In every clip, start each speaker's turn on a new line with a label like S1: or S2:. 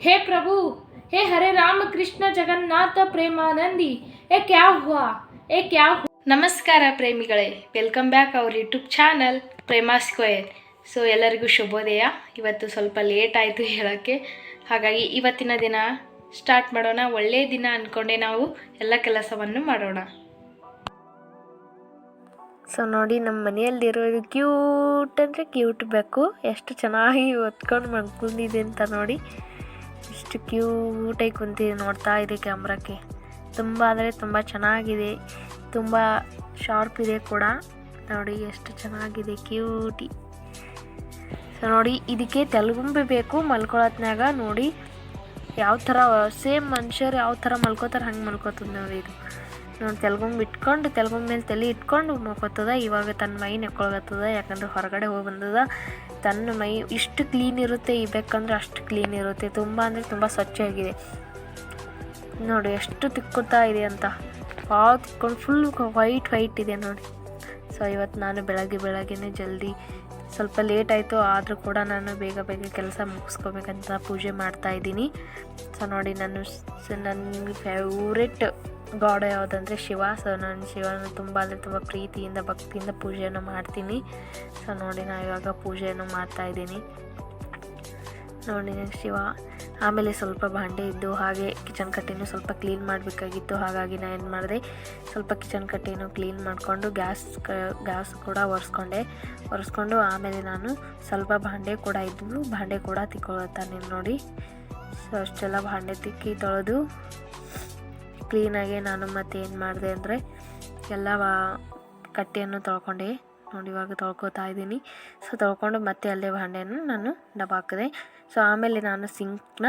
S1: हे प्रभु हे हरे राम कृष्ण जगन्नाथ ಪ್ರೇಮಾನಂದಿ ಏ ಕ್ಯಾ ಹುವಾ ಏ ಕ್ಯಾ ಹು ನಮಸ್ಕಾರ ಪ್ರೇಮಿಗಳೇ ವೆಲ್ಕಮ್ ಬ್ಯಾಕ್ ಅವ್ರ YouTube channel Prema square so ಎಲ್ಲರಿಗೂ ಶುಭೋದಯ ಇವತ್ತು ಸ್ವಲ್ಪ ಲೇಟ್ ಆಯಿತು ಹೇಳೋಕ್ಕೆ ಹಾಗಾಗಿ ಇವತ್ತಿನ ದಿನ ಸ್ಟಾರ್ಟ್ ಮಾಡೋಣ ಒಳ್ಳೆಯ ದಿನ ಅಂದ್ಕೊಂಡೆ ನಾವು ಎಲ್ಲ ಕೆಲಸವನ್ನು ಮಾಡೋಣ ಸೊ ನೋಡಿ ನಮ್ಮ ಮನೆಯಲ್ಲಿರೋದು ಕ್ಯೂಟ್ ಅಂದರೆ ಕ್ಯೂಟ್ ಬೇಕು ಎಷ್ಟು ಚೆನ್ನಾಗಿ ಒತ್ಕೊಂಡು ಮಲ್ಕೊಂಡಿದೆ ಅಂತ ನೋಡಿ ಎಷ್ಟು ಕ್ಯೂಟಾಗಿ ಕುಂತಿದೆ ನೋಡ್ತಾ ಇದೆ ಕ್ಯಾಮ್ರಾಕ್ಕೆ. ತುಂಬ ಅಂದರೆ ತುಂಬ ಚೆನ್ನಾಗಿದೆ. ತುಂಬ ಶಾರ್ಪ್ ಇದೆ ಕೂಡ. ನೋಡಿ ಎಷ್ಟು ಚೆನ್ನಾಗಿದೆ, ಕ್ಯೂಟಿ. ಸೊ ನೋಡಿ, ಇದಕ್ಕೆ ತೆಲುಗುಂಬಿ ಬೇಕು ಮಲ್ಕೊಳತ್ನಾಗ ನೋಡಿ. ಯಾವ ಥರ ಸೇಮ್ ಮನುಷ್ಯರು ಯಾವ ಥರ ಮಲ್ಕೋತಾರೆ, ಹಂಗೆ ಮಲ್ಕೋತದೆ ನೋಡಿ ಇದು. ನೋಡಿ ತೆಲ್ಗೊಂಬ್ ಇಟ್ಕೊಂಡು, ತೆಲ್ಗೊಂಬ ಮೇಲೆ ತಲೆ ಇಟ್ಕೊಂಡು ಮಲ್ಕೋತದ ಇವಾಗ ತನ್ನ ಮೈ ನೆಕ್ಕೊಳಗತ್ತದ ಯಾಕಂದ್ರೆ ಹೊರಗಡೆ ಹೋಗಿ ಬಂದದ ತನ್ನ ಮೈ ಇಷ್ಟು ಕ್ಲೀನ್ ಇರುತ್ತೆ, ಈ ಬೇಕಂದ್ರೆ ಅಷ್ಟು ಕ್ಲೀನ್ ಇರುತ್ತೆ. ತುಂಬ ಅಂದರೆ ತುಂಬ ಸ್ವಚ್ಛವಾಗಿದೆ. ನೋಡಿ ಎಷ್ಟು ತಿಕ್ಕುತ್ತಾ ಇದೆ ಅಂತ. ಭಾಳ ತಿಕ್ಕೊಂಡು ಫುಲ್ ವೈಟ್ ವೈಟ್ ಇದೆ ನೋಡಿ. ಸೊ ಇವತ್ತು ನಾನು ಬೆಳಗ್ಗೆ ಬೆಳಗ್ಗೆನೇ ಜಲ್ದಿ ಸ್ವಲ್ಪ ಲೇಟ್ ಆಯಿತು, ಆದರೂ ಕೂಡ ನಾನು ಬೇಗ ಬೇಗ ಕೆಲಸ ಮುಗಿಸ್ಕೋಬೇಕಂತ ಪೂಜೆ ಮಾಡ್ತಾ ಇದ್ದೀನಿ. ಸೊ ನೋಡಿ ನಾನು ನನ್ನ ಫೇವ್ರೆಟ್ ಗಾಡ್ ಯಾವುದಂದರೆ ಶಿವ. ಸೊ ನಾನು ಶಿವನ ತುಂಬ ಅಂದರೆ ತುಂಬ ಪ್ರೀತಿಯಿಂದ, ಭಕ್ತಿಯಿಂದ ಪೂಜೆಯನ್ನು ಮಾಡ್ತೀನಿ. ಸೊ ನೋಡಿ, ನಾನು ಇವಾಗ ಪೂಜೆಯನ್ನು ಮಾಡ್ತಾ ಇದ್ದೀನಿ. ನೋಡಿ, ಶಿವ. ಆಮೇಲೆ ಸ್ವಲ್ಪ ಬಾಂಡೆ ಇದ್ದು, ಹಾಗೆ ಕಿಚನ್ ಕಟ್ಟೆನೂ ಸ್ವಲ್ಪ ಕ್ಲೀನ್ ಮಾಡಬೇಕಾಗಿತ್ತು. ಹಾಗಾಗಿ ನಾನು ಏನು ಮಾಡಿದೆ, ಸ್ವಲ್ಪ ಕಿಚನ್ ಕಟ್ಟೆನೂ ಕ್ಲೀನ್ ಮಾಡಿಕೊಂಡು ಗ್ಯಾಸ್ ಗ್ಯಾಸ್ ಕೂಡ ಒರೆಸ್ಕೊಂಡೆ. ಒರೆಸ್ಕೊಂಡು ಆಮೇಲೆ ನಾನು ಸ್ವಲ್ಪ ಬಾಂಡೆ ಕೂಡ ಇದ್ದು ಬಾಂಡೆ ಕೂಡ ತಿಕ್ಕೊಳ್ತಾನೆ ನೋಡಿ. ಸೊ ಅಷ್ಟೆಲ್ಲ ಬಾಂಡೆ ತಿಕ್ಕಿ ತೊಳೆದು ಕ್ಲೀನಾಗಿ ನಾನು ಮತ್ತೆ ಏನು ಮಾಡಿದೆ ಅಂದರೆ ಎಲ್ಲ ಕಟ್ಟೆಯನ್ನು ತೊಳ್ಕೊಂಡೆ. ನೋಡಿ, ಇವಾಗ ತೊಳ್ಕೊತಾ ಇದ್ದೀನಿ. ಸೊ ತೊಳ್ಕೊಂಡು ಮತ್ತೆ ಅಲ್ಲೇ ಭಾಂಡೆಯನ್ನು ನಾನು ಡಬಾಕಿದೆ ಸೊ ಆಮೇಲೆ ನಾನು ಸಿಂಕ್ನ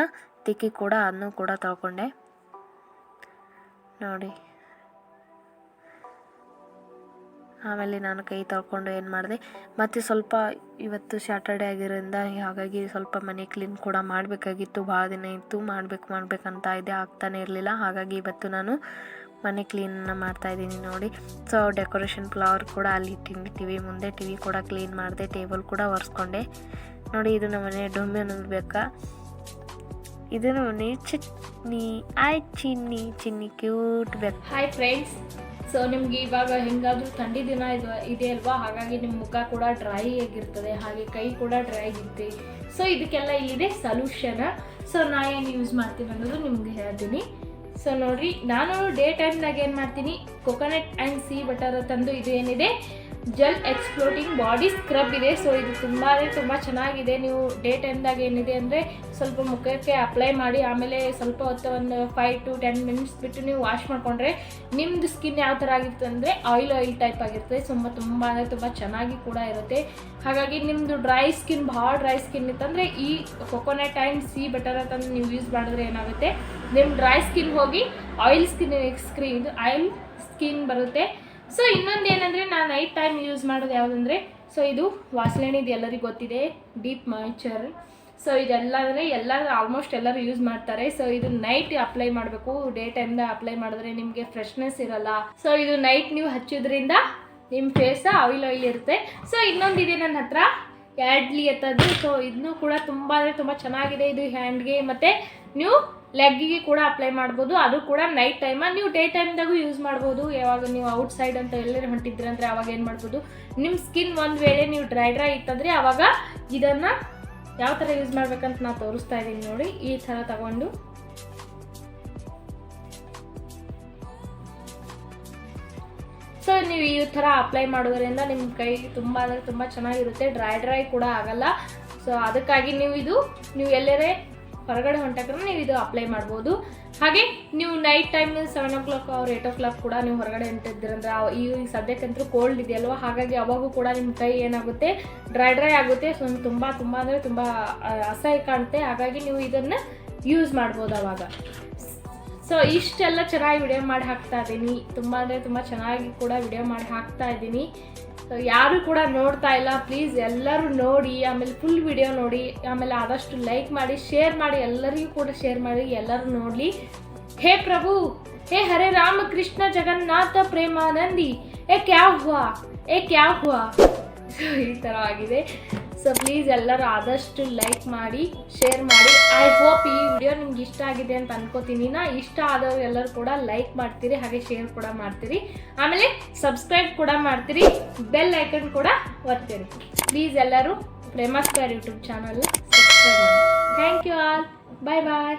S1: ತಿಕ್ಕಿ ಕೂಡ ಅದನ್ನು ಕೂಡ ತೊಳ್ಕೊಂಡೆ. ನೋಡಿ. ಆಮೇಲೆ ನಾನು ಕೈ ತೊಳ್ಕೊಂಡು ಏನು ಮಾಡಿದೆ, ಮತ್ತು ಸ್ವಲ್ಪ ಇವತ್ತು ಸ್ಯಾಟರ್ಡೆ ಆಗಿರೋದ್ರಿಂದ ಹಾಗಾಗಿ ಸ್ವಲ್ಪ ಮನೆ ಕ್ಲೀನ್ ಕೂಡ ಮಾಡಬೇಕಾಗಿತ್ತು, ಭಾಳ ದಿನ ಇತ್ತು, ಮಾಡಬೇಕು, ಮಾಡಬೇಕಂತ ಇದೆ, ಆಗ್ತಾನೆ ಇರಲಿಲ್ಲ. ಹಾಗಾಗಿ ಇವತ್ತು ನಾನು ಮನೆ ಕ್ಲೀನನ್ನು ಮಾಡ್ತಾಯಿದ್ದೀನಿ ನೋಡಿ. ಸೊ ಡೆಕೋರೇಷನ್ ಫ್ಲವರ್ ಕೂಡ ಅಲ್ಲಿ ಇಟ್ಟಿನಿ ಟಿ ವಿ ಮುಂದೆ ಟಿ ವಿ ಕೂಡ ಕ್ಲೀನ್ ಮಾಡಿದೆ ಟೇಬಲ್ ಕೂಡ ಒರೆಸ್ಕೊಂಡೆ. ನೋಡಿ, ಇದು ನಮ್ಮ ಮನೆ ಡೊಮ್ಮೆ ಬೇಕಾ ಇದು ನಮ್ಮ ಚಿನ್ನಿ. ಆಯ್ ಚಿನ್ನಿ ಚಿನ್ನಿ ಕ್ಯೂಟ್ ಬೇಕು ಹಾಯ್ ಫ್ರೆಂಡ್ಸ್ ಸೊ ನಿಮ್ಗೆ ಇವಾಗ ಹೆಂಗಾದ್ರೂ ಥಂಡಿ ದಿನ ಇದು ಇದೆ ಅಲ್ವಾ ಹಾಗಾಗಿ ನಿಮ್ಮ ಮುಖ ಕೂಡ ಡ್ರೈ ಆಗಿರ್ತದೆ, ಹಾಗೆ ಕೈ ಕೂಡ ಡ್ರೈ ಆಗಿರುತ್ತೆ. ಸೊ ಇದಕ್ಕೆಲ್ಲ ಇಲ್ಲಿದೆ ಸೊಲ್ಯೂಷನ್ ಸೊ ನಾ ಏನು ಯೂಸ್ ಮಾಡ್ತೀನಿ ಅನ್ನೋದು ನಿಮ್ಗೆ ಹೇಳ್ತೀನಿ. ಸೊ ನೋಡ್ರಿ, ನಾನು ಡೇ ಟೈಮ್ನಾಗ ಏನು ಮಾಡ್ತೀನಿ? ಕೊಕೊನಟ್ ಆ್ಯಂಡ್ ಸಿ ಬಟರ್ ತಂದು ಇದು ಏನಿದೆ? ಜೆಲ್ ಎಕ್ಸ್ಪ್ಲೋಟಿಂಗ್ ಬಾಡಿ ಸ್ಕ್ರಬ್ ಇದೆ. ಸೊ ಇದು ತುಂಬಾ ತುಂಬ ಚೆನ್ನಾಗಿದೆ. ನೀವು ಡೇ ಟೈಮ್ದಾಗ ಏನಿದೆ ಅಂದರೆ ಸ್ವಲ್ಪ ಮುಖಕ್ಕೆ ಅಪ್ಲೈ ಮಾಡಿ, ಆಮೇಲೆ ಸ್ವಲ್ಪ ಹೊತ್ತು ಒಂದು ಫೈವ್ ಟು ಟೆನ್ ಮಿನಿಟ್ಸ್ ಬಿಟ್ಟು ನೀವು ವಾಶ್ ಮಾಡಿಕೊಂಡ್ರೆ ನಿಮ್ಮದು ಸ್ಕಿನ್ ಯಾವ ಥರ ಆಗಿರುತ್ತೆ ಅಂದರೆ ಆಯಿಲ್ ಆಯಿಲ್ ಟೈಪ್ ಆಗಿರುತ್ತೆ. ತುಂಬ ತುಂಬ ಅಂದರೆ ತುಂಬ ಚೆನ್ನಾಗಿ ಕೂಡ ಇರುತ್ತೆ. ಹಾಗಾಗಿ ನಿಮ್ಮದು ಡ್ರೈ ಸ್ಕಿನ್ ಭಾಳ ಡ್ರೈ ಸ್ಕಿನ್ ಇತ್ತಂದರೆ ಈ ಕೊಕೊನಟ್ ಆ್ಯಂಡ್ ಸಿ ಬಟರ್ ಅಂತಂದು ನೀವು ಯೂಸ್ ಮಾಡಿದ್ರೆ ಏನಾಗುತ್ತೆ? ನಿಮ್ಮ ಡ್ರೈ ಸ್ಕಿನ್ ಹೋಗಿ oil skin screen oil skin ಬರುತ್ತೆ. ಸೊ ಇನ್ನೊಂದು ಏನಂದರೆ ನಾನು ನೈಟ್ ಟೈಮ್ ಯೂಸ್ ಮಾಡೋದು ಯಾವುದಂದರೆ ಸೊ ಇದು ವಾಸಲಿಣಿದು ಎಲ್ಲರಿಗೂ ಗೊತ್ತಿದೆ ಡೀಪ್ ಮಾಯ್ಚರ್ ಸೊ ಇದೆಲ್ಲ ಅಂದರೆ ಎಲ್ಲರೂ ಆಲ್ಮೋಸ್ಟ್ ಎಲ್ಲರೂ ಯೂಸ್ ಮಾಡ್ತಾರೆ. ಸೊ ಇದು ನೈಟ್ ಅಪ್ಲೈ ಮಾಡಬೇಕು. ಡೇ ಟೈಮ್ದ ಅಪ್ಲೈ ಮಾಡಿದ್ರೆ ನಿಮಗೆ ಫ್ರೆಶ್ನೆಸ್ ಇರಲ್ಲ. ಸೊ ಇದು ನೈಟ್ ನೀವು ಹಚ್ಚೋದ್ರಿಂದ ನಿಮ್ಮ ಫೇಸ ಆಯಿಲ್ ಆಯಿಲ್ ಇರುತ್ತೆ. ಸೊ ಇನ್ನೊಂದಿದೆ ನನ್ನ ಹತ್ರ ಯಾಡ್ಲಿ ಎತ್ತದು ಸೊ ಇದನ್ನು ಕೂಡ ತುಂಬ ಅಂದರೆ ತುಂಬ ಚೆನ್ನಾಗಿದೆ. ಇದು ಹ್ಯಾಂಡ್ಗೆ ಮತ್ತು ನೀವು ಲೆಗ್ಗಿಗೆ ಕೂಡ ಅಪ್ಲೈ ಮಾಡ್ಬೋದು. ಅದು ಕೂಡ ನೈಟ್ ಟೈಮ ನೀವು ಡೇ ಟೈಮ್ದಾಗೂ ಯೂಸ್ ಮಾಡ್ಬೋದು. ಯಾವಾಗ ನೀವು ಔಟ್ ಸೈಡ್ ಅಂತ ಎಲ್ಲರೂ ಹೊಂಟಿದ್ರೆ ಅಂದರೆ ಅವಾಗ ಏನು ಮಾಡ್ಬೋದು? ನಿಮ್ಮ ಸ್ಕಿನ್ ಒಂದು ವೇಳೆ ನೀವು ಡ್ರೈ ಡ್ರೈ ಇತ್ತಂದರೆ ಅವಾಗ ಇದನ್ನು ಯಾವ ಥರ ಯೂಸ್ ಮಾಡ್ಬೇಕಂತ ನಾನು ತೋರಿಸ್ತಾ ಇದ್ದೀನಿ ನೋಡಿ. ಈ ಥರ ತಗೊಂಡು. ಸೊ ನೀವು ಈ ಥರ ಅಪ್ಲೈ ಮಾಡೋದ್ರಿಂದ ನಿಮ್ಮ ಕೈ ತುಂಬ ಅಂದರೆ ತುಂಬ ಚೆನ್ನಾಗಿರುತ್ತೆ. ಡ್ರೈ ಡ್ರೈ ಕೂಡ ಆಗಲ್ಲ. ಸೊ ಅದಕ್ಕಾಗಿ ನೀವು ಇದು, ನೀವು ಎಲ್ಲರೇ ಹೊರಗಡೆ ಹೊಂಟಾಕ್ರೆ ನೀವು ಇದು ಅಪ್ಲೈ ಮಾಡ್ಬೋದು. ಹಾಗೆ ನೀವು night time seven o'clock ಅವ್ರು ಏಟ್ ಓ ಕ್ಲಾಕ್ ಕೂಡ ನೀವು ಹೊರಗಡೆ ಹೊಂಟಿದ್ದೀರಂದ್ರೆ ಈ ಸದ್ಯಕ್ಕಂತೂ ಕೋಲ್ಡ್ ಇದೆಯಲ್ವ? ಹಾಗಾಗಿ ಅವಾಗೂ ಕೂಡ ನಿಮ್ಮ ಕೈ ಏನಾಗುತ್ತೆ? ಡ್ರೈ ಡ್ರೈ ಆಗುತ್ತೆ. ಸೊ ತುಂಬ ತುಂಬ ಅಂದರೆ ತುಂಬ ಅಸಹ್ಯ ಕಾಣುತ್ತೆ. ಹಾಗಾಗಿ ನೀವು ಇದನ್ನು ಯೂಸ್ ಮಾಡ್ಬೋದು ಅವಾಗ. ಸೊ ಇಷ್ಟೆಲ್ಲ ಚೆನ್ನಾಗಿ ವಿಡಿಯೋ ಮಾಡಿ ಹಾಕ್ತಾ ಇದ್ದೀನಿ. ತುಂಬ ಅಂದರೆ ತುಂಬ ಚೆನ್ನಾಗಿ ಕೂಡ ವಿಡಿಯೋ ಮಾಡಿ ಹಾಕ್ತಾ ಇದ್ದೀನಿ. ಯಾರು ಕೂಡ ನೋಡ್ತಾ ಇಲ್ಲ ಪ್ಲೀಸ್ ಎಲ್ಲರೂ ನೋಡಿ, ಆಮೇಲೆ ಫುಲ್ ವಿಡಿಯೋ ನೋಡಿ, ಆಮೇಲೆ ಆದಷ್ಟು ಲೈಕ್ ಮಾಡಿ ಶೇರ್ ಮಾಡಿ, ಎಲ್ಲರಿಗೂ ಕೂಡ ಶೇರ್ ಮಾಡಿ, ಎಲ್ಲರೂ ನೋಡಲಿ. ಹೇ ಪ್ರಭು, ಹೇ ಹರೇ ರಾಮ ಕೃಷ್ಣ ಜಗನ್ನಾಥ ಪ್ರೇಮಾನಂದಿ, ಏ ಕ್ಯಾ ಹುವಾ, ಏ ಕ್ಯಾ ಹುವಾ. ಸೊ ಈ ಥರ ಆಗಿದೆ. ಸೊ ಪ್ಲೀಸ್ ಎಲ್ಲರೂ ಆದಷ್ಟು ಲೈಕ್ ಮಾಡಿ ಶೇರ್ ಮಾಡಿ. ಐ ಹೋಪ್ ಈ ವಿಡಿಯೋ ನಿಮ್ಗೆ ಇಷ್ಟ ಆಗಿದೆ ಅಂತ ಅನ್ಕೋತೀನಿ. ನಾ ಇಷ್ಟ ಆದವ್ರು ಎಲ್ಲರೂ ಕೂಡ ಲೈಕ್ ಮಾಡ್ತೀರಿ, ಹಾಗೆ ಶೇರ್ ಕೂಡ ಮಾಡ್ತೀರಿ. ಆಮೇಲೆ ಸಬ್ಸ್ಕ್ರೈಬ್ ಕೂಡ ಮಾಡ್ತೀರಿ ಬೆಲ್ ಐಕನ್ ಕೂಡ ಒತ್ತೀರಿ. ಪ್ಲೀಸ್ ಎಲ್ಲರೂ ಪ್ರೇಮಸ್ಕರ್ ಯೂಟ್ಯೂಬ್ ಚಾನಲ್ ಸಬ್ಸ್ಕ್ರೈಬ್ ಮಾಡಿ. Thank you all bye bye